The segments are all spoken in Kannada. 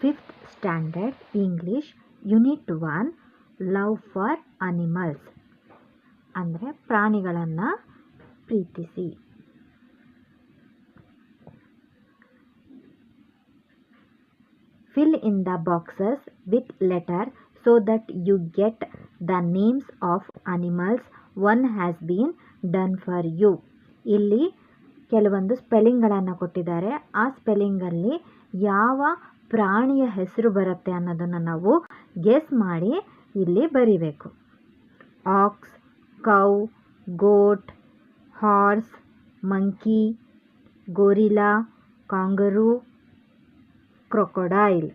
Fifth standard English unit one love for animals ಅಂದರೆ ಪ್ರಾಣಿಗಳನ್ನು ಪ್ರೀತಿಸಿ. Fill in the boxes with letter so that you get the names of animals one has been done for you. ಇಲ್ಲಿ ಕೆಲವೊಂದು ಸ್ಪೆಲ್ಲಿಂಗ್ಗಳನ್ನು ಕೊಟ್ಟಿದ್ದಾರೆ. ಆ ಸ್ಪೆಲ್ಲಿಂಗಲ್ಲಿ ಯಾವ ಪ್ರಾಣಿಯ ಹೆಸರು ಬರುತ್ತೆ ಅನ್ನೋದನ್ನು ನಾವು ಗೆಸ್ ಮಾಡಿ ಇಲ್ಲಿ ಬರಿಬೇಕು. Ox cow goat horse monkey gorilla kangaroo crocodile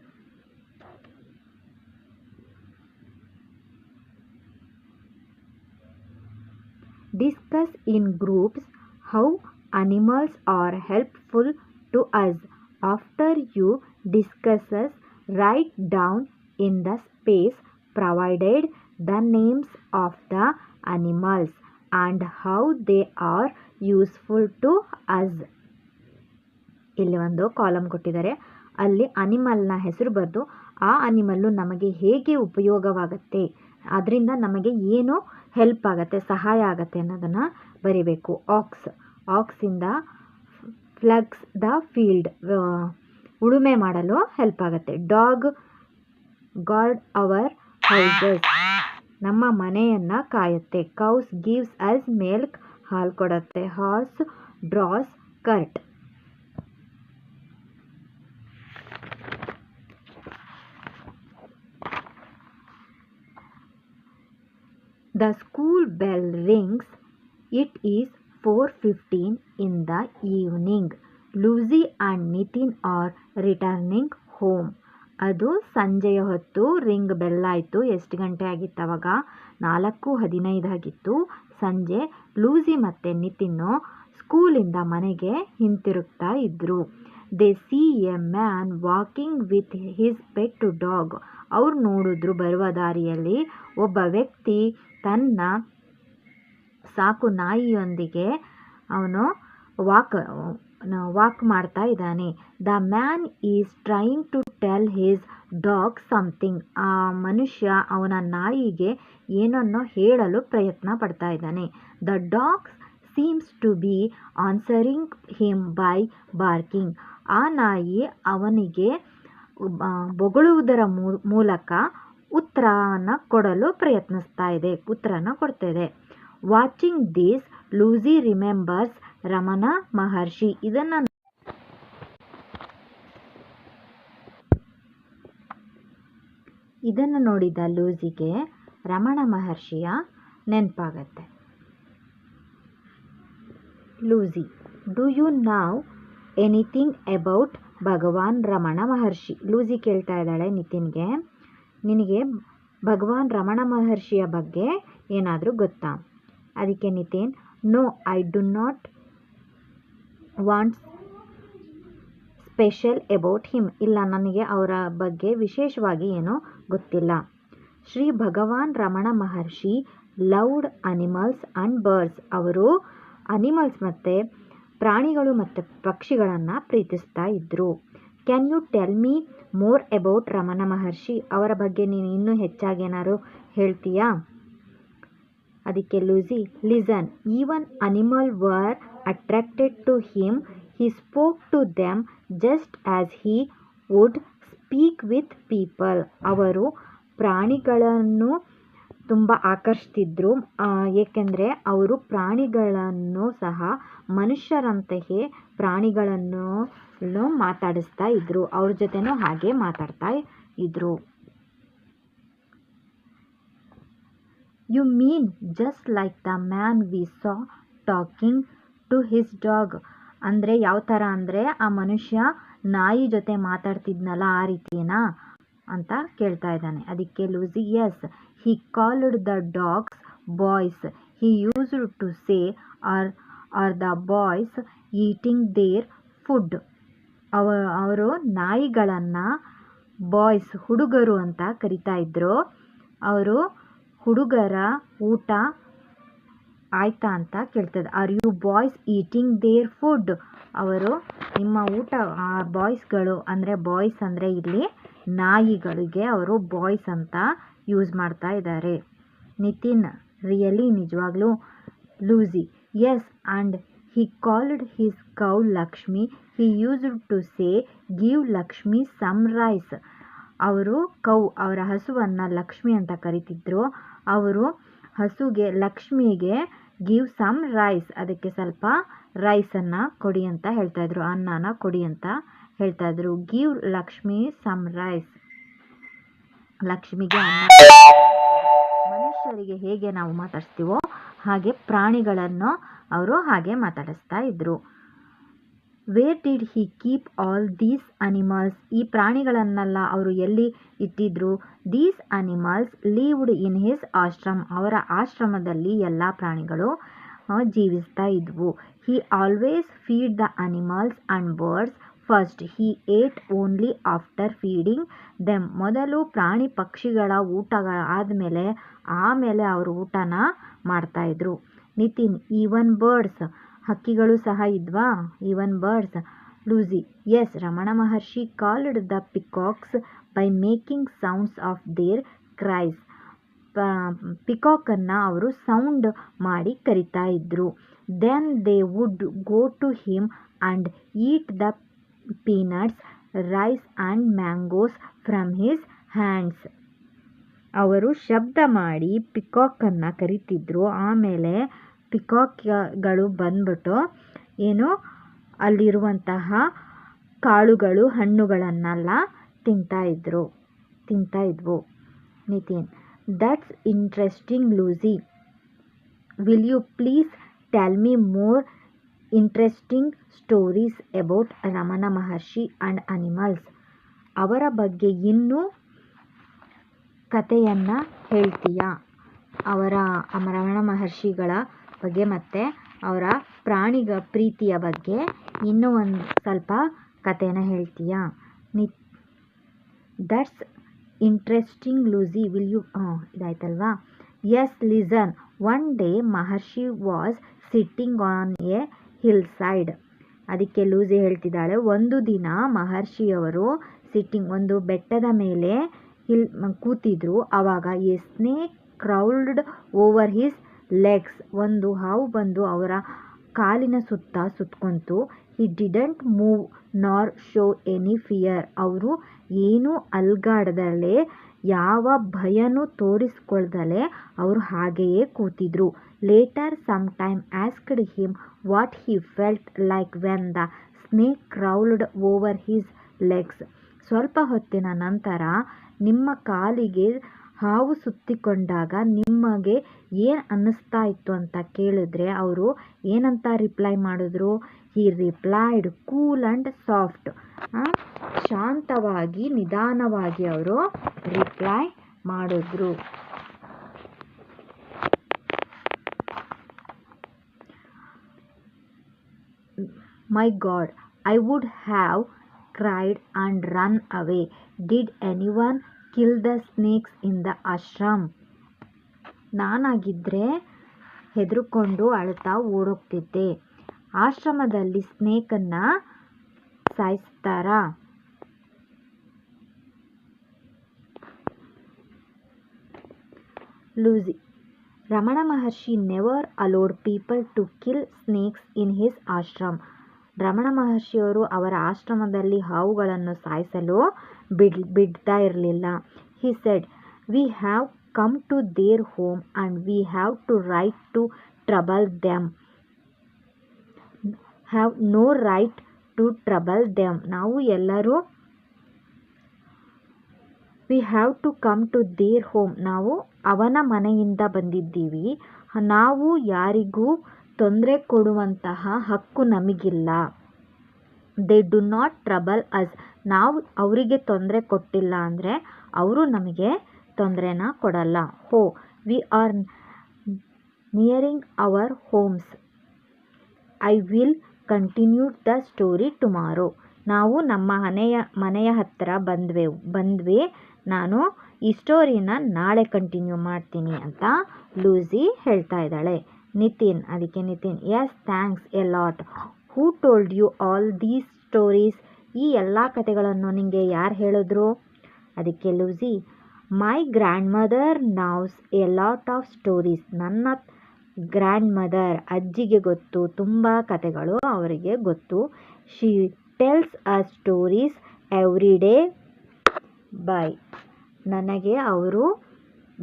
discuss in groups how animals are helpful to us after you discusses, write down in the space provided the names of the animals and how they are useful to us. ಇಲ್ಲಿ ಒಂದು ಕಾಲಮ್ ಕೊಟ್ಟಿದ್ದಾರೆ. ಅಲ್ಲಿ ಅನಿಮಲ್ನ ಹೆಸರು ಬರೆದು ಆ ಅನಿಮಲ್ಲು ನಮಗೆ ಹೇಗೆ ಉಪಯೋಗವಾಗುತ್ತೆ? ಅದರಿಂದ ನಮಗೆ ಏನು ಹೆಲ್ಪ್ ಆಗುತ್ತೆ ಸಹಾಯ ಆಗುತ್ತೆ ಅನ್ನೋದನ್ನು ಬರಿಬೇಕು. ಆಕ್ಸ್ ಆಕ್ಸಿಂದ ಫ್ಲಗ್ಸ್ ದ ಫೀಲ್ಡ್ ಉಳುಮೆ ಮಾಡಲು ಹೆಲ್ಪ್ ಆಗುತ್ತೆ. ಡಾಗ್ ಗಾರ್ಡ್ ಅವರ್ ಹೌಸಸ್ ನಮ್ಮ ಮನೆಯನ್ನು ಕಾಯುತ್ತೆ. ಕೌಸ್ ಗಿವ್ಸ್ ಅಸ್ ಮಿಲ್ಕ್ ಹಾಲು ಕೊಡುತ್ತೆ. Horse draws cart The school bell rings. It is 4:15 in the evening. Lucy and Nitin are returning home. ಅದು ಸಂಜೆಯ ಹೊತ್ತು ರಿಂಗ್ ಬೆಲ್ ಆಯಿತು. ಎಷ್ಟು ಗಂಟೆ ಆಗಿತ್ತು ಅವಾಗ? ನಾಲ್ಕು, ಹದಿನೈದು ಆಗಿತ್ತು. ಸಂಜೆ ಲೂಸಿ ಮತ್ತು ನಿತಿನ್ನು ಸ್ಕೂಲಿಂದ ಮನೆಗೆ ಹಿಂತಿರುಗ್ತಾ ಇದ್ದರು they see a man walking with his pet dog ಅವ್ರು ನೋಡಿದ್ರು ಬರುವ ದಾರಿಯಲ್ಲಿ ಒಬ್ಬ ವ್ಯಕ್ತಿ ತನ್ನ ಸಾಕು ನಾಯಿಯೊಂದಿಗೆ ಅವನು ವಾಕ್ ವಾಕ್ ಮಾಡ್ತಾ ಇದ್ದಾನೆ. The man is trying to tell his dog something ಆ ಮನುಷ್ಯ ಅವನ ನಾಯಿಗೆ ಏನನ್ನೋ ಹೇಳಲು ಪ್ರಯತ್ನ ಪಡ್ತಾ ಇದ್ದಾನೆ. The dogs seems to be answering him by barking ಆ ನಾಯಿ ಅವನಿಗೆ ಬೊಗಳುವುದರ ಮೂಲಕ ಉತ್ತರವನ್ನು ಕೊಡಲು ಪ್ರಯತ್ನಿಸ್ತಾ ಇದೆ, ಉತ್ತರನ ಕೊಡ್ತಾ ಇದೆ. Watching this Lucy remembers Ramana Maharshi. ಇದನ್ನು ಇದನ್ನು ನೋಡಿದ ಲೂಸಿಗೆ ರಮಣ ಮಹರ್ಷಿಯ ನೆನಪಾಗತ್ತೆ. Lucy do you know anything about Bhagwan Ramana Maharshi? Lucy ಕೇಳ್ತಾ ಇದ್ದಾಳೆ ನಿತಿನ್ಗೆ. ನಿನಗೆ ಭಗವಾನ್ ರಮಣ ಮಹರ್ಷಿಯ ಬಗ್ಗೆ ಏನಾದರೂ ಗೊತ್ತಾ? ಅದಕ್ಕೆ Nitin no I do not want special about him ಇಲ್ಲ, ನನಗೆ ಅವರ ಬಗ್ಗೆ ವಿಶೇಷವಾಗಿ ಏನೋ ಗೊತ್ತಿಲ್ಲ. Shri Bhagwan Ramana Maharshi loved animals and birds ಅವರು ಅನಿಮಲ್ಸ್ ಮತ್ತು ಪ್ರಾಣಿಗಳು ಮತ್ತು ಪಕ್ಷಿಗಳನ್ನು ಪ್ರೀತಿಸ್ತಾ ಇದ್ದರು can you tell me more about Ramana Maharshi? ಅವರ ಬಗ್ಗೆ ನೀನು ಇನ್ನೂ ಹೆಚ್ಚಾಗಿ ಏನಾದ್ರು ಹೇಳ್ತೀಯಾ? ಅದಕ್ಕೆ Lucy listen even animal were attracted to him he spoke to them just as he would speak with people ಅವರು ಪ್ರಾಣಿಗಳನ್ನು ತುಂಬ ಆಕರ್ಷಿಸಿದ್ರು ಏಕೆಂದರೆ ಅವರು ಪ್ರಾಣಿಗಳನ್ನು ಸಹ ಮನುಷ್ಯರಂತೆಯೇ ಪ್ರಾಣಿಗಳನ್ನು ಮಾತಾಡಿಸ್ತಾ ಇದ್ದರು ಅವ್ರ ಜೊತೆನೂ ಹಾಗೆ ಮಾತಾಡ್ತಾ ಇದ್ದರು you mean just like the man we saw talking to his dog ಅಂದರೆ ಯಾವ ಥರ ಅಂದರೆ ಆ ಮನುಷ್ಯ ನಾಯಿ ಜೊತೆ ಮಾತಾಡ್ತಿದ್ನಲ್ಲ ಆ ರೀತಿನಾ ಅಂತ ಕೇಳ್ತಾ ಇದ್ದಾನೆ. ಅದಕ್ಕೆ Lucy yes he called the dogs boys he used to say are are the boys eating their food ಅವ, ಅವರು ನಾಯಿಗಳನ್ನು ಬಾಯ್ಸ್ ಹುಡುಗರು ಅಂತ ಕರಿತಾ ಇದ್ದರು ಅವರು ಹುಡುಗರ ಊಟ ಆಯ್ತಾ ಅಂತ ಕೇಳ್ತದೆ. Are you boys eating their food ಅವರು, ನಿಮ್ಮ ಊಟ ಬಾಯ್ಸ್ಗಳು ಅಂದರೆ ಬಾಯ್ಸ್ ಅಂದರೆ ಇಲ್ಲಿ ನಾಯಿಗಳಿಗೆ ಅವರು ಬಾಯ್ಸ್ ಅಂತ ಯೂಸ್ ಮಾಡ್ತಾ ಇದ್ದಾರೆ. ನಿತಿನ್ ರಿಯಲಿ ನಿಜವಾಗ್ಲೂ Lucy yes and he called his cow Lakshmi he used to say give Lakshmi some rice ಅವರು ಕೌ ಅವರ ಹಸುವನ್ನು ಲಕ್ಷ್ಮಿ ಅಂತ ಕರಿತಿದ್ರು. ಅವರು ಹಸುಗೆ ಲಕ್ಷ್ಮಿಗೆ ಗಿವ್ ಸಮ್ ರೈಸ್ ಅದಕ್ಕೆ ಸ್ವಲ್ಪ ರೈಸನ್ನು ಕೊಡಿ ಅಂತ ಹೇಳ್ತಾ ಇದ್ರು. ಅನ್ನನ ಕೊಡಿ ಅಂತ ಹೇಳ್ತಾ ಇದ್ರು. ಗಿವ್ ಲಕ್ಷ್ಮಿ ಸಮ್ ರೈಸ್ ಲಕ್ಷ್ಮಿಗೆ ಅನ್ನ ಮನುಷ್ಯರಿಗೆ ಹೇಗೆ ನಾವು ಮಾತಾಡಿಸ್ತೀವೋ ಹಾಗೆ ಪ್ರಾಣಿಗಳನ್ನು ಅವರು ಹಾಗೆ ಮಾತಾಡಿಸ್ತಾ ಇದ್ರು. Where did he keep all these animals ಈ ಪ್ರಾಣಿಗಳನ್ನೆಲ್ಲ ಅವರು ಎಲ್ಲಿ ಇಟ್ಟಿದ್ರು? These animals lived in his ashram ಅವರ ಆಶ್ರಮದಲ್ಲಿ ಎಲ್ಲ ಪ್ರಾಣಿಗಳು ಜೀವಿಸ್ತಾ ಇದ್ವು. He always feed the animals and birds first he ate only after feeding them ಮೊದಲು ಪ್ರಾಣಿ ಪಕ್ಷಿಗಳ ಊಟಗಳ ಆದಮೇಲೆ ಆಮೇಲೆ ಅವರು ಊಟನ ಮಾಡ್ತಾಯಿದ್ರು ನಿತಿನ್ ಈವನ್ ಬರ್ಡ್ಸ್ ಹಕ್ಕಿಗಳು ಸಹ ಇದ್ವಾ? Even birds Lucy. Yes Ramana Maharshi called the peacocks by making sounds of their cries ಪಿಕಾಕನ್ನು ಅವರು ಸೌಂಡ್ ಮಾಡಿ ಕರಿತಾ ಇದ್ರು. Then they would go to him and eat the peanuts rice and mangoes from his hands ಅವರು ಶಬ್ದ ಮಾಡಿ ಪಿಕಾಕನ್ನು ಕರಿತಿದ್ರು. ಆಮೇಲೆ ಪಿಕಾಕ್ಗಳು ಬಂದ್ಬಿಟ್ಟು ಏನು, ಅಲ್ಲಿರುವಂತಹ ಕಾಳುಗಳು, ಹಣ್ಣುಗಳನ್ನೆಲ್ಲ ತಿಂತಾ ಇದ್ರು, ತಿಂತಾ ಇದ್ವು. Nitin that's interesting Lucy will you please tell me more interesting stories about Ramana Maharshi and animals ಅವರ ಬಗ್ಗೆ ಇನ್ನೂ ಕಥೆಯನ್ನು ಹೇಳ್ತೀಯಾ? ಅವರ ರಮಣ ಮಹರ್ಷಿಗಳ ಬಗ್ಗೆ ಮತ್ತು ಅವರ ಪ್ರಾಣಿಗಳ ಪ್ರೀತಿಯ ಬಗ್ಗೆ ಇನ್ನೂ ಒಂದು ಸ್ವಲ್ಪ ಕಥೆನ ಹೇಳ್ತೀಯಾ? ನಿ that's interesting Lucy, will you ಇದಾಯ್ತಲ್ವಾ? Yes listen. One day Maharshi was sitting on a hillside ಅದಕ್ಕೆ ಲೂಸಿ ಹೇಳ್ತಿದ್ದಾಳೆ, ಒಂದು ದಿನ ಮಹರ್ಷಿಯವರು ಸಿಟ್ಟಿಂಗ್, ಒಂದು ಬೆಟ್ಟದ ಮೇಲೆ ಹಿಲ್, ಕೂತಿದ್ರು. ಆವಾಗ a snake crawled over his legs ಒಂದು ಹಾವು ಬಂದು ಅವರ ಕಾಲಿನ ಸುತ್ತ ಸುತ್ಕೊಂತು. He didn't move nor show any fear ಅವರು ಏನೂ ಅಲ್ಗಾಡದಲೆ, ಯಾವ ಭಯನೂ ತೋರಿಸ್ಕೊಳ್ದಲೆ ಅವರು ಹಾಗೆಯೇ ಕೂತಿದ್ರು. Later some time asked him what he felt like when the snake crawled over his legs ಸ್ವಲ್ಪ ಹೊತ್ತಿನ ನಂತರ, ನಿಮ್ಮ ಕಾಲಿಗೆ ಹಾವು ಸುತ್ತಿಕೊಂಡಾಗ ನಿಮಗೆ ಏನು ಅನ್ನಿಸ್ತಾ ಇತ್ತು ಅಂತ ಕೇಳಿದ್ರೆ ಅವರು ಏನಂತ ರಿಪ್ಲೈ ಮಾಡಿದ್ರು? ಈ ರಿಪ್ಲೈಡ್ ಕೂಲ್ ಆ್ಯಂಡ್ ಸಾಫ್ಟ್ ಶಾಂತವಾಗಿ, ನಿಧಾನವಾಗಿ ಅವರು ರಿಪ್ಲೈ ಮಾಡಿದ್ರು. My god I would have cried and run away did anyone kill the snakes in the ashram ನಾನಾಗಿದ್ದರೆ ಹೆದರ್ಕೊಂಡು ಅಳ್ತಾ ಓಡೋಗ್ತಿದ್ದೆ. ಆಶ್ರಮದಲ್ಲಿ ಸ್ನೇಕನ್ನು ಸಾಯಿಸ್ತಾರಾ? Lucy. Ramana Maharshi never allowed people to kill snakes in his ashram. Ramana ಮಹರ್ಷಿಯವರು ಅವರ ಆಶ್ರಮದಲ್ಲಿ ಹಾವುಗಳನ್ನು ಸಾಯಿಸಲು ಬಿಡ್, ಬಿಡ್ತಾ ಇರಲಿಲ್ಲ. He said we have come to their home and we have to right to trouble them have no right to trouble them ನಾವು ಎಲ್ಲರೂ we have to come to their home ನಾವು ಅವನ ಮನೆಯಿಂದ ಬಂದಿದ್ದೀವಿ. ನಾವು ಯಾರಿಗೂ ತೊಂದರೆ ಕೊಡುವಂತಹ ಹಕ್ಕು ನಮಗಿಲ್ಲ. They do not trouble us ನಾವು ಅವರಿಗೆ ತೊಂದರೆ ಕೊಟ್ಟಿಲ್ಲ ಅಂದರೆ ಅವರು ನಮಗೆ ತೊಂದರೆನ ಕೊಡಲ್ಲ. ಹೋ we are nearing our homes I will continue the story tomorrow ನಾವು ನಮ್ಮ ಮನೆಯ ಮನೆಯ ಹತ್ತಿರ ಬಂದ್ವೆ, ಬಂದ್ವಿ. ನಾನು ಈ ಸ್ಟೋರಿನ ನಾಳೆ ಕಂಟಿನ್ಯೂ ಮಾಡ್ತೀನಿ ಅಂತ ಲೂಸಿ ಹೇಳ್ತಾ ಇದ್ದಾಳೆ. ನಿತಿನ್, ಅದಕ್ಕೆ Nitin yes thanks a lot who told you all these stories ಈ ಎಲ್ಲ ಕಥೆಗಳನ್ನು ನಿಮಗೆ ಯಾರು ಹೇಳಿದ್ರು? ಅದಕ್ಕೆ Lucy my grandmother knows a lot of stories ನನ್ನ ಗ್ರ್ಯಾಂಡ್ ಮದರ್ ಅಜ್ಜಿಗೆ ಗೊತ್ತು, ತುಂಬ ಕತೆಗಳು ಅವರಿಗೆ ಗೊತ್ತು. She tells a stories every day bye ನನಗೆ ಅವರು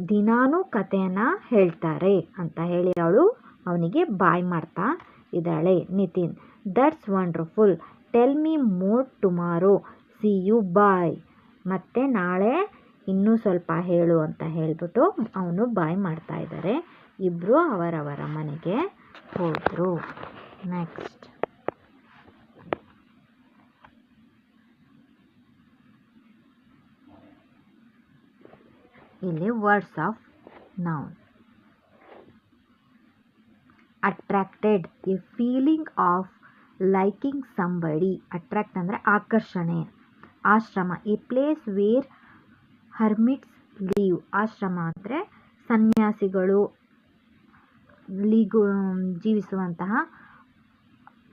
ದಿನಾನೂ ಕಥೆಯನ್ನು ಹೇಳ್ತಾರೆ ಅಂತ ಹೇಳಿ ಅವಳು ಅವನಿಗೆ ಬಾಯ್ ಮಾಡ್ತಾ ಇದ್ದಾಳೆ Nitin. That's wonderful tell me more tomorrow see you bye ಮತ್ತು ನಾಳೆ ಇನ್ನೂ ಸ್ವಲ್ಪ ಹೇಳು ಅಂತ ಹೇಳಿಬಿಟ್ಟು ಅವನು ಬಾಯ್ ಮಾಡ್ತಾ ಇದ್ದಾರೆ ಇಬ್ಬರು ಅವರವರ ಮನೆಗೆ ಹೋದರು. ನೆಕ್ಸ್ಟ್ ಇಲ್ಲಿ words of noun attracted a feeling of liking somebody attract ಅಂದರೆ ಆಕರ್ಷಣೆ. Ashram a place where hermits live ashram ಅಂದರೆ ಸನ್ಯಾಸಿಗಳು ಲೀಗು, ಜೀವಿಸುವಂತಹ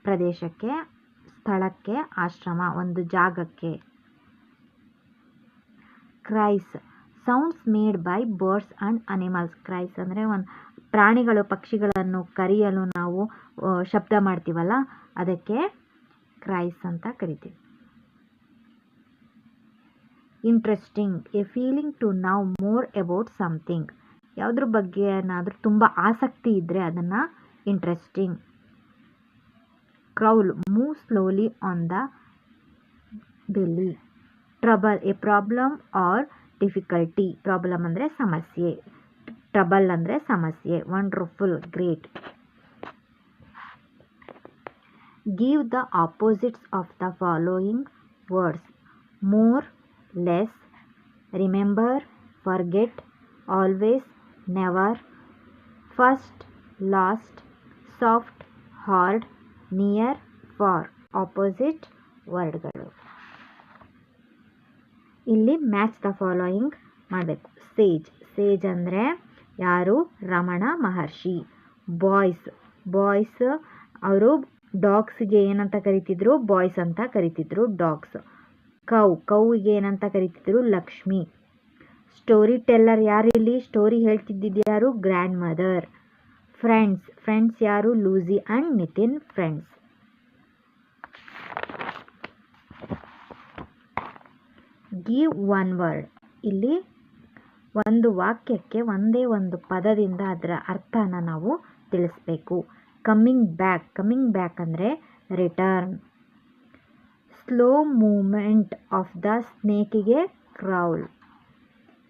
ಪ್ರದೇಶಕ್ಕೆ, ಸ್ಥಳಕ್ಕೆ, ಆಶ್ರಮ, ಒಂದು ಜಾಗಕ್ಕೆ. Cries sounds made by birds and animals cries ಅಂದರೆ ಒಂದು ಪ್ರಾಣಿಗಳು, ಪಕ್ಷಿಗಳನ್ನು ಕರೆಯಲು ನಾವು ಶಬ್ದ ಮಾಡ್ತೀವಲ್ಲ ಅದಕ್ಕೆ ಕ್ರೈಸ್ ಅಂತ ಕರಿತೀವಿ. Interesting a feeling to know more about something ಯಾವುದ್ರ ಬಗ್ಗೆ ಏನಾದರೂ ತುಂಬ ಆಸಕ್ತಿ ಇದ್ದರೆ ಅದನ್ನು interesting crawl move slowly on the belly trouble a problem or difficulty problem ಅಂದರೆ ಸಮಸ್ಯೆ. ಟ್ರಬಲ್ ಅಂದರೆ ಸಮಸ್ಯೆ. Wonderful great give the opposites of the following words more, less remember forget always never first last soft hard near far opposite ವರ್ಡ್ಗಳು ಇಲ್ಲಿ ಮ್ಯಾಚ್ ದ ಫಾಲೋಯಿಂಗ್ ಮಾಡಬೇಕು. ಸೇಜ್ ಸೇಜ್ ಅಂದರೆ ಯಾರು? ರಮಣ ಮಹರ್ಷಿ. ಬಾಯ್ಸ್ ಬಾಯ್ಸ್ ಅವರು ಡಾಗ್ಸ್ಗೆ ಏನಂತ ಕರಿತಿದ್ರು? ಬಾಯ್ಸ್ ಅಂತ ಕರಿತಿದ್ರು ಡಾಗ್ಸ್ ಕೌ ಕೌಗೆ ಏನಂತ ಕರಿತಿದ್ರು? ಲಕ್ಷ್ಮಿ. ಸ್ಟೋರಿ ಟೆಲ್ಲರ್ ಯಾರು ಇಲ್ಲಿ? ಸ್ಟೋರಿ ಹೇಳ್ತಿದ್ದಿದ್ದು ಯಾರು? ಗ್ರ್ಯಾಂಡ್ ಮದರ್ ಫ್ರೆಂಡ್ಸ್ ಫ್ರೆಂಡ್ಸ್ ಯಾರು? Lucy and Nitin friends give one word ಇಲ್ಲಿ ಒಂದು ವಾಕ್ಯಕ್ಕೆ ಒಂದೇ ಒಂದು ಪದದಿಂದ ಅದರ ಅರ್ಥನ ನಾವು ತಿಳಿಸ್ಬೇಕು. ಕಮ್ಮಿಂಗ್ ಬ್ಯಾಕ್ ಕಮ್ಮಿಂಗ್ ಬ್ಯಾಕ್ ಅಂದರೆ return slow movement of the ಸ್ನೇಕಿಗೆ crawl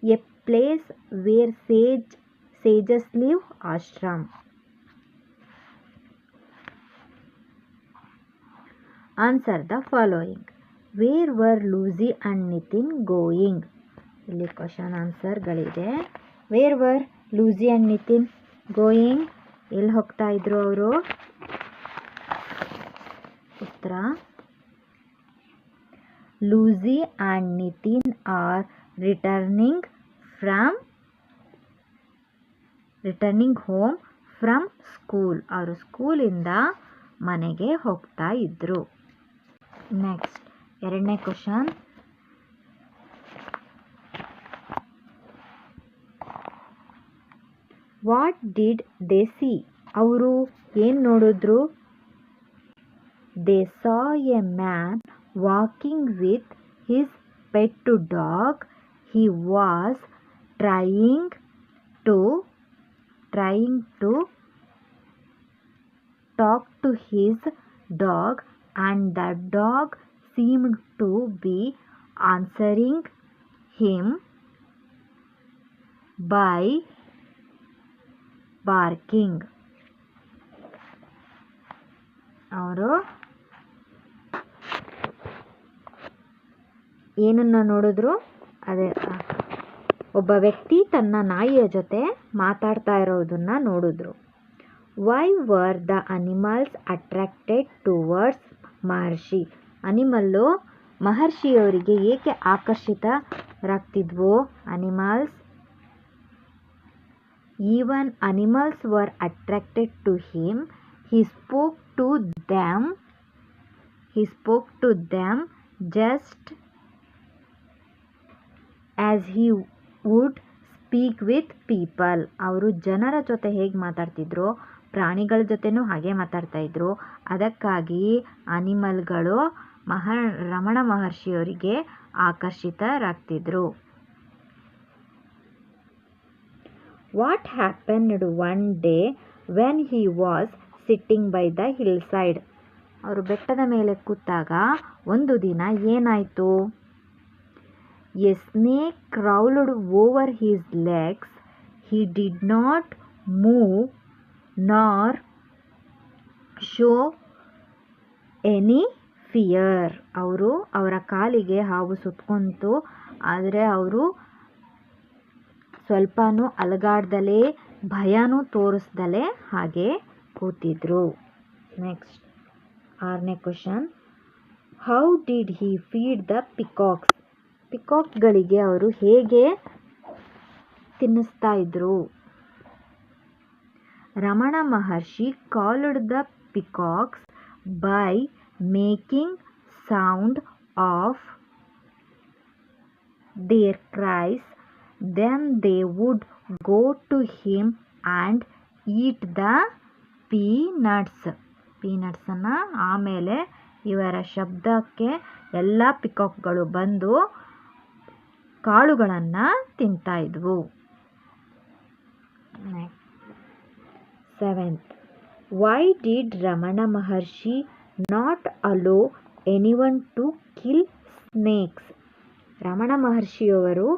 a place where sage sages live ashram answer the following where were Lucy and Nitin going ಇಲ್ಲಿ question ಆನ್ಸರ್ಗಳಿದೆ where were Lucy and Nitin going ಎಲ್ಲಿ ಹೋಗ್ತಾ ಇದ್ರು ಅವರು? ಉತ್ತರ. Lucy and Nitin are returning from, returning home from school. ಅವರು ಸ್ಕೂಲಿಂದ ಮನೆಗೆ ಹೋಗ್ತಾ ಇದ್ರು. ನೆಕ್ಸ್ಟ್, ಎರಡನೇ question. What did they see ಅವರು ಏನು ನೋಡಿದ್ರು? They saw a man walking with his pet dog he was trying to trying to talk to his dog and the dog seemed to be answering him by barking ಅವರು ಏನನ್ನ ನೋಡಿದ್ರು? ಅದೇ ಒಬ್ಬ ವ್ಯಕ್ತಿ ತನ್ನ ನಾಯಿಯ ಜೊತೆ ಮಾತಾಡ್ತಾ ಇರೋದನ್ನ ನೋಡಿದ್ರು. Why were the animals attracted towards Maharshi animal ಮಹರ್ಷಿಯವರಿಗೆ ಏಕೆ ಆಕರ್ಷಿತರಾಗ್ತಿದ್ವೋ? Animals even animals were attracted to him he spoke to them he spoke to them just as he would speak with people ಅವರು ಜನರ ಜೊತೆ ಹೇಗೆ ಮಾತಾಡ್ತಿದ್ರು? ಪ್ರಾಣಿಗಳ ಜೊತೆನೂ ಹಾಗೆ ಮಾತಾಡ್ತಾ ಇದ್ರು. ಅದಕ್ಕಾಗಿ ಅನಿಮಲ್ಗಳು ಮಹ ರಮಣ ಮಹರ್ಷಿಯವರಿಗೆ ಆಕರ್ಷಿತರಾಗ್ತಿದ್ರು. What happened one day when he was sitting by the hillside ಅವರು ಬೆಟ್ಟದ ಮೇಲೆ ಕೂತಾಗ ಒಂದು ದಿನ ಏನಾಯಿತು? A snake crawled over his legs he did not move nor show any fear ಅವರು ಅವರ ಕಾಲಿಗೆ ಹಾವು ಸುತ್ಕೊಂತು, ಆದರೆ ಅವರು ಸ್ವಲ್ಪನೂ ಅಲಗಾಡ್ದಲೇ, ಭಯನೂ ತೋರಿಸ್ದಲೇ ಹಾಗೆ ಕೂತಿದ್ರು. ನೆಕ್ಸ್ಟ್ ಆರನೇ question how did he feed the peacocks ಪಿಕಾಕ್ಗಳಿಗೆ ಅವರು ಹೇಗೆ ತಿನ್ನಿಸ್ತಾ ಇದ್ರು? Ramana Maharshi called the peacocks by making sound of their cries then they would go to him and eat the peanuts ಪೀನಟ್ಸನ್ನು ಆಮೇಲೆ ಇವರ ಶಬ್ದಕ್ಕೆ ಎಲ್ಲ ಪಿಕಾಕ್ಗಳು ಬಂದು ಕಾಳುಗಳನ್ನು ತಿಂತಾಯಿದ್ವು seventh why did Ramana Maharshi not allow anyone to kill snakes Ramana ಮಹರ್ಷಿಯವರು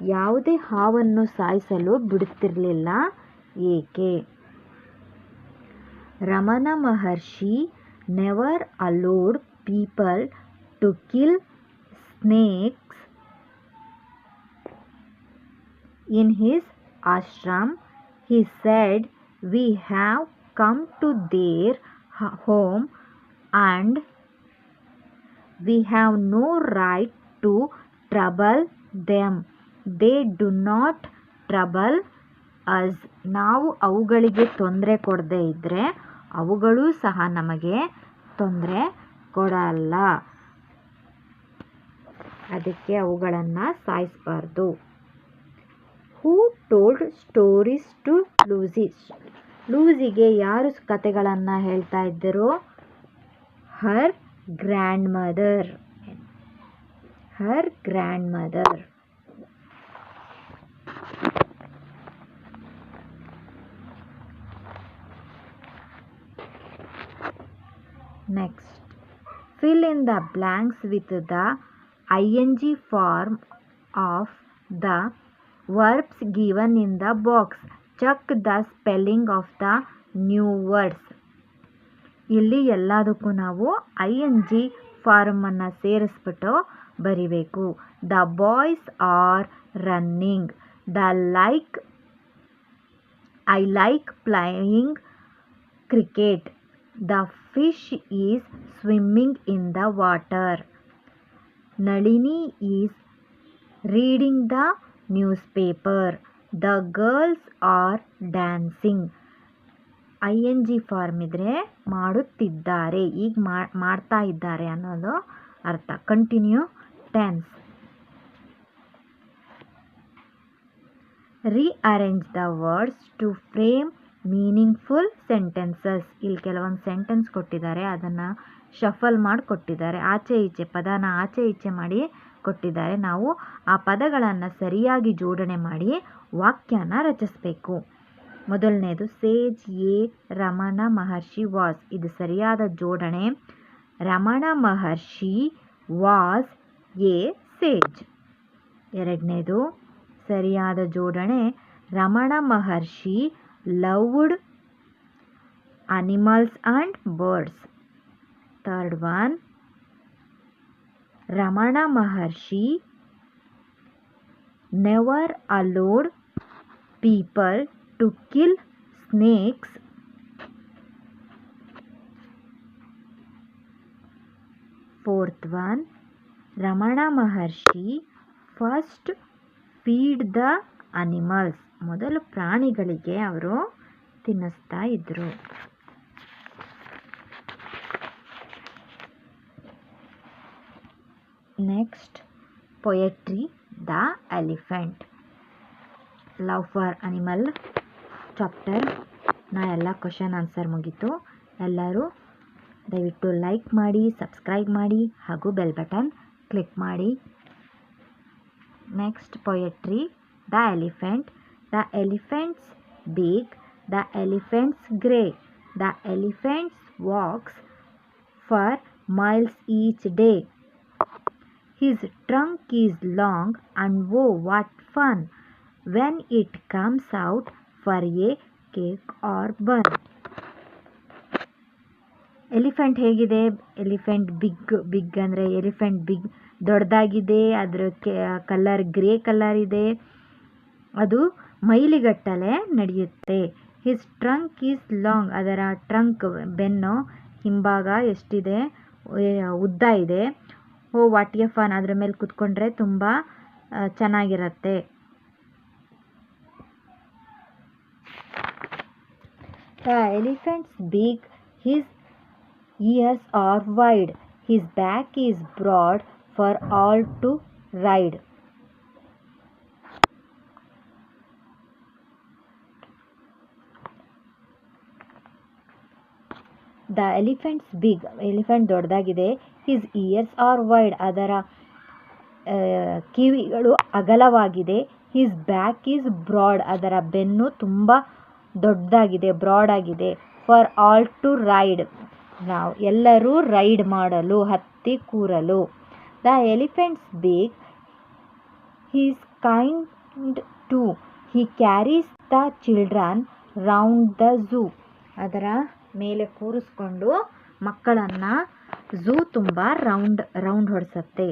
ಯಾವುದೇ ಹಾವನ್ನು ಸಾಯಿಸಲು ಬಿಡುತ್ತಿರಲಿಲ್ಲ. ಏಕೆ? Ramana Maharshi never allowed people to kill snakes in his ashram. He said, we have come to their home and we have no right to trouble them. They do not trouble us ನಾವು ಅವುಗಳಿಗೆ ತೊಂದರೆ ಕೊಡದೇ ಇದ್ದರೆ ಅವುಗಳು ಸಹ ನಮಗೆ ತೊಂದರೆ ಕೊಡಲ್ಲ. ಅದಕ್ಕೆ ಅವುಗಳನ್ನು ಸಾಯಿಸಬಾರ್ದು. Who told stories to Lucy ಲೂಸಿಗೆ ಯಾರು ಕತೆಗಳನ್ನು ಹೇಳ್ತಾ ಇದ್ದರು? Her grandmother her grandmother next fill in the blanks with the ing form of the verbs given in the box. Check the spelling of the new words. ಇಲ್ಲಿ ಎಲ್ಲದಕ್ಕೂ ನಾವು ಐ ಎನ್ ಜಿ ಫಾರ್ಮನ್ನು ಸೇರಿಸ್ಬಿಟ್ಟು ಬರಿಬೇಕು the boys are running the like I like playing cricket the fish is swimming in the water Nalini is reading the newspaper the girls are dancing I N G form ಇದ್ದರೆ ಮಾಡುತ್ತಿದ್ದಾರೆ ಈಗ ಮಾಡ್ತಾ ಇದ್ದಾರೆ ಅನ್ನೋದು ಅರ್ಥ. Continue tense rearrange the words to frame meaningful sentences ಇಲ್ಲಿ ಕೆಲವೊಂದು ಸೆಂಟೆನ್ಸ್ ಕೊಟ್ಟಿದ್ದಾರೆ, ಅದನ್ನು ಶಫಲ್ ಮಾಡಿ ಕೊಟ್ಟಿದ್ದಾರೆ. ಆಚೆ ಈಚೆ, ಪದನ ಆಚೆ ಈಚೆ ಮಾಡಿ ಕೊಟ್ಟಿದ್ದಾರೆ. ನಾವು ಆ ಪದಗಳನ್ನು ಸರಿಯಾಗಿ ಜೋಡಣೆ ಮಾಡಿ ವಾಕ್ಯನ ರಚಿಸಬೇಕು. ಮೊದಲನೇದು, sage a Ramana Maharshi was. ಇದು ಸರಿಯಾದ ಜೋಡಣೆ. Ramana Maharshi was a sage. ಎರಡನೇದು, ಸರಿಯಾದ ಜೋಡಣೆ. Ramana Maharshi loved animals and birds. Third one Ramana Maharshi never allowed people to kill snakes. Fourth one Ramana Maharshi first feed the animals ಮೊದಲು ಪ್ರಾಣಿಗಳಿಗೆ ಅವರು ತಿನ್ನಿಸ್ತಾ ಇದ್ದರು next poetry the elephant love for animal chapter ನಾ ಎಲ್ಲ ಕ್ವಶನ್ ಆನ್ಸರ್ ಮುಗೀತು. ಎಲ್ಲರೂ ದಯವಿಟ್ಟು ಲೈಕ್ ಮಾಡಿ ಸಬ್ಸ್ಕ್ರೈಬ್ ಮಾಡಿ, ಹಾಗೂ ಬೆಲ್ ಬಟನ್ ಕ್ಲಿಕ್ ಮಾಡಿ. Next poetry the elephant the elephant's big the elephant's grey the elephant walks for miles each day. His trunk is long and oh what fun when it comes out for a cake or bun. Elephant ಹೇಗಿದೆ ಎಲಿಫೆಂಟ್ ಬಿಗ್ ಬಿಗ್ ಅಂದರೆ ಎಲಿಫೆಂಟ್ ಬಿಗ್ ದೊಡ್ಡದಾಗಿದೆ ಅದರ ಕಲರ್ ಗ್ರೇ ಕಲರ್ ಇದೆ ಅದು ಮೈಲಿಗಟ್ಟಲೆ ನಡೆಯುತ್ತೆ. ಹಿಸ್ ಟ್ರಂಕ್ ಈಸ್ ಲಾಂಗ್ ಅದರ ಟ್ರಂಕ್ ಬೆನ್ನು ಹಿಂಭಾಗ ಎಷ್ಟಿದೆ? ಉದ್ದ ಇದೆ. ಓ ವಾಟ್ ಎ ಫನ್ ಅದರ ಮೇಲೆ ಕುತ್ಕೊಂಡ್ರೆ ತುಂಬ ಚೆನ್ನಾಗಿರತ್ತೆ. The elephant's big his ears are wide his back is broad for all to ride the elephant's big elephant ದೊಡ್ಡದಾಗಿದೆ. ಹಿಸ್ ಇಯರ್ಸ್ ಆರ್ ವೈಡ್ ಅದರ ಕಿವಿಗಳು ಅಗಲವಾಗಿದೆ. ಹಿಸ್ ಬ್ಯಾಕ್ ಈಸ್ ಬ್ರಾಡ್ ಅದರ ಬೆನ್ನು ತುಂಬ ದೊಡ್ಡದಾಗಿದೆ ಬ್ರಾಡ್ ಆಗಿದೆ. ಫಾರ್ ಆಲ್ ಟು ರೈಡ್ ನಾವು ಎಲ್ಲರೂ ರೈಡ್ ಮಾಡಲು, ಹತ್ತಿ ಕೂರಲು. The elephant's big he's kind to he carries the children round the zoo ಅದರ ಮೇಲೆ ಕೂರಿಸ್ಕೊಂಡು ಮಕ್ಕಳನ್ನು ಝೂ ತುಂಬ ರೌಂಡ್ ರೌಂಡ್ ಹೊಡಿಸತ್ತೆ.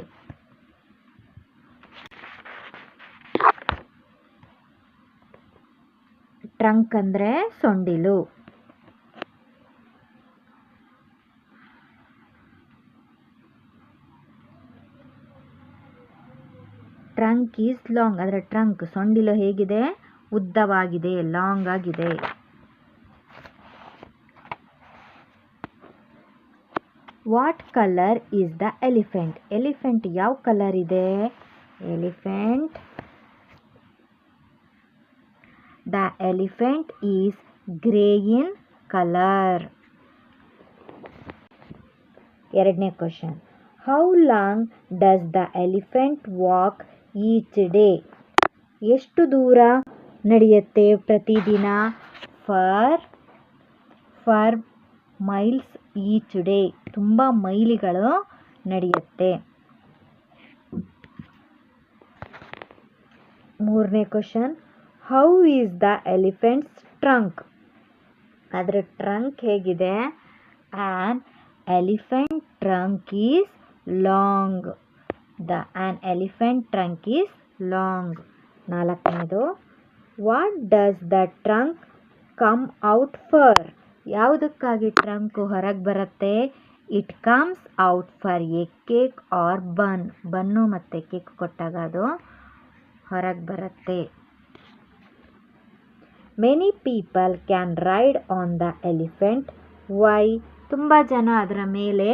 ಟ್ರಂಕ್ ಅಂದರೆ ಸೊಂಡಿಲು. ಟ್ರಂಕ್ ಈಸ್ ಲಾಂಗ್, ಅದರ ಟ್ರಂಕ್, ಸೊಂಡಿಲು ಹೇಗಿದೆ? ಉದ್ದವಾಗಿದೆ, ಲಾಂಗ್ ಆಗಿದೆ. What colour is the elephant elephant ಯಾವ ಕಲರ್ ಇದೆ? Elephant the elephant is grey in colour ಎರಡನೇ question how long does the elephant walk each day ಎಷ್ಟು ದೂರ ನಡೆಯುತ್ತೆ ಪ್ರತಿದಿನ? For for miles each day ತುಂಬ ಮೈಲಿಗಳು ನಡೆಯುತ್ತೆ. ಮೂರನೇ question how is the elephant's trunk ಅದರ ಟ್ರಂಕ್ ಹೇಗಿದೆ? An elephant trunk is long the an elephant trunk is long ನಾಲ್ಕನೇದು what does the trunk come out for ಯಾವುದಕ್ಕಾಗಿ trunk ಹೊರಗೆ ಬರುತ್ತೆ? It comes out for a cake or bun bun ಮತ್ತು ಕೇಕ್ ಕೊಟ್ಟಾಗ ಅದು ಹೊರಗೆ ಬರುತ್ತೆ. Many people can ride on the elephant why ತುಂಬ ಜನ ಅದರ ಮೇಲೆ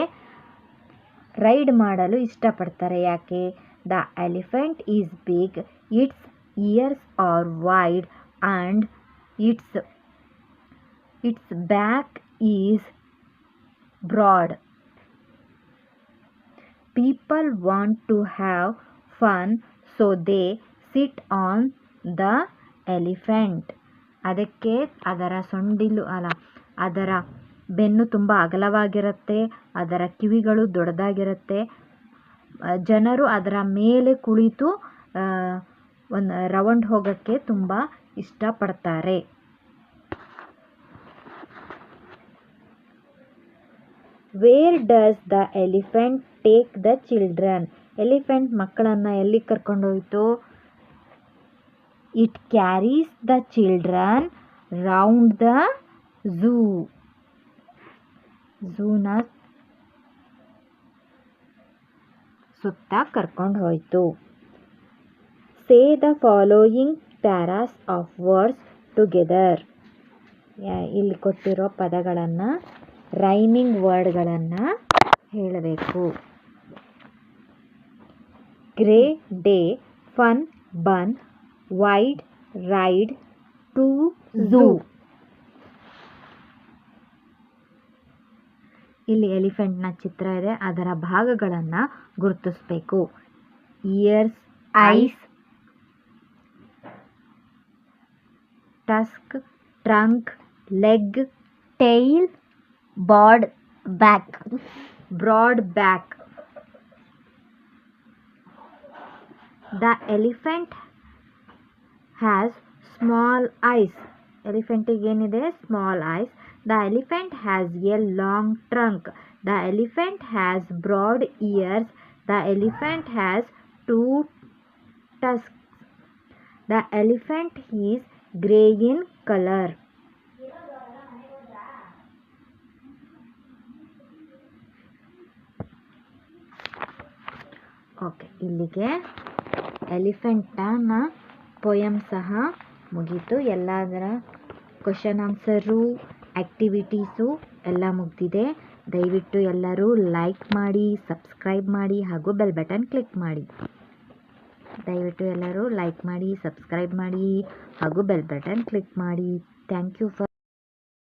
ರೈಡ್ ಮಾಡಲು ಇಷ್ಟಪಡ್ತಾರೆ. ಯಾಕೆ? The elephant is big its ears are wide and its its back is broad people want to have fun so they sit on the elephant ಅದಕ್ಕೆ ಅದರ ಸೊಂಡಿಲು, ಅಲ್ಲ, ಅದರ ಬೆನ್ನು ತುಂಬ ಅಗಲವಾಗಿರುತ್ತೆ, ಅದರ ಕಿವಿಗಳು ದೊಡ್ಡದಾಗಿರುತ್ತೆ. ಜನರು ಅದರ ಮೇಲೆ ಕುಳಿತು ಒಂದು ರೌಂಡ್ ಹೋಗೋಕ್ಕೆ ತುಂಬ ಇಷ್ಟಪಡ್ತಾರೆ. Where does the elephant take the children elephant ಮಕ್ಕಳನ್ನು ಎಲ್ಲಿ ಕರ್ಕೊಂಡೋಯ್ತು it carries the children round the zoo ಝೂನ ಸುತ್ತ ಕರ್ಕೊಂಡು ಹೋಯಿತು. Say the following pairs of words together ಇಲ್ಲಿ ಕೊಟ್ಟಿರೋ ಪದಗಳನ್ನು ರೈಮಿಂಗ್ ವರ್ಡ್ಗಳನ್ನು ಹೇಳಬೇಕು. Grey, day, fun, bun, wide, ride, to, zoo. ಇಲ್ಲಿ ಎಲಿಫೆಂಟ್ನ ಚಿತ್ರ ಇದೆ. ಅದರ ಭಾಗಗಳನ್ನು ಗುರುತಿಸಬೇಕು. Ears, eyes, tusk, trunk, leg tail board back broad back. The elephant has small eyes. ಎಲಿಫೆಂಟಿಗೆ ಏನಿದೆ small eyes the elephant has a long trunk the elephant has broad ears the elephant has two tusk the elephant is grey in colour Okay ಇಲ್ಲಿಗೆ ಎಲಿಫೆಂಟನ ಪೊಯಮ್ ಸಹ ಮುಗೀತು. ಎಲ್ಲದರ ಕ್ವಶನ್ ಆನ್ಸರು ಆ್ಯಕ್ಟಿವಿಟೀಸು ಎಲ್ಲ ಮುಗಿದಿದೆ. ದಯವಿಟ್ಟು ಎಲ್ಲರೂ ಲೈಕ್ ಮಾಡಿ ಸಬ್ಸ್ಕ್ರೈಬ್ ಮಾಡಿ ಹಾಗೂ ಬೆಲ್ ಬಟನ್ ಕ್ಲಿಕ್ ಮಾಡಿ. ದಯವಿಟ್ಟು ಎಲ್ಲರೂ ಲೈಕ್ ಮಾಡಿ ಸಬ್ಸ್ಕ್ರೈಬ್ ಮಾಡಿ ಹಾಗೂ ಬೆಲ್ ಬಟನ್ ಕ್ಲಿಕ್ ಮಾಡಿ. Thank you for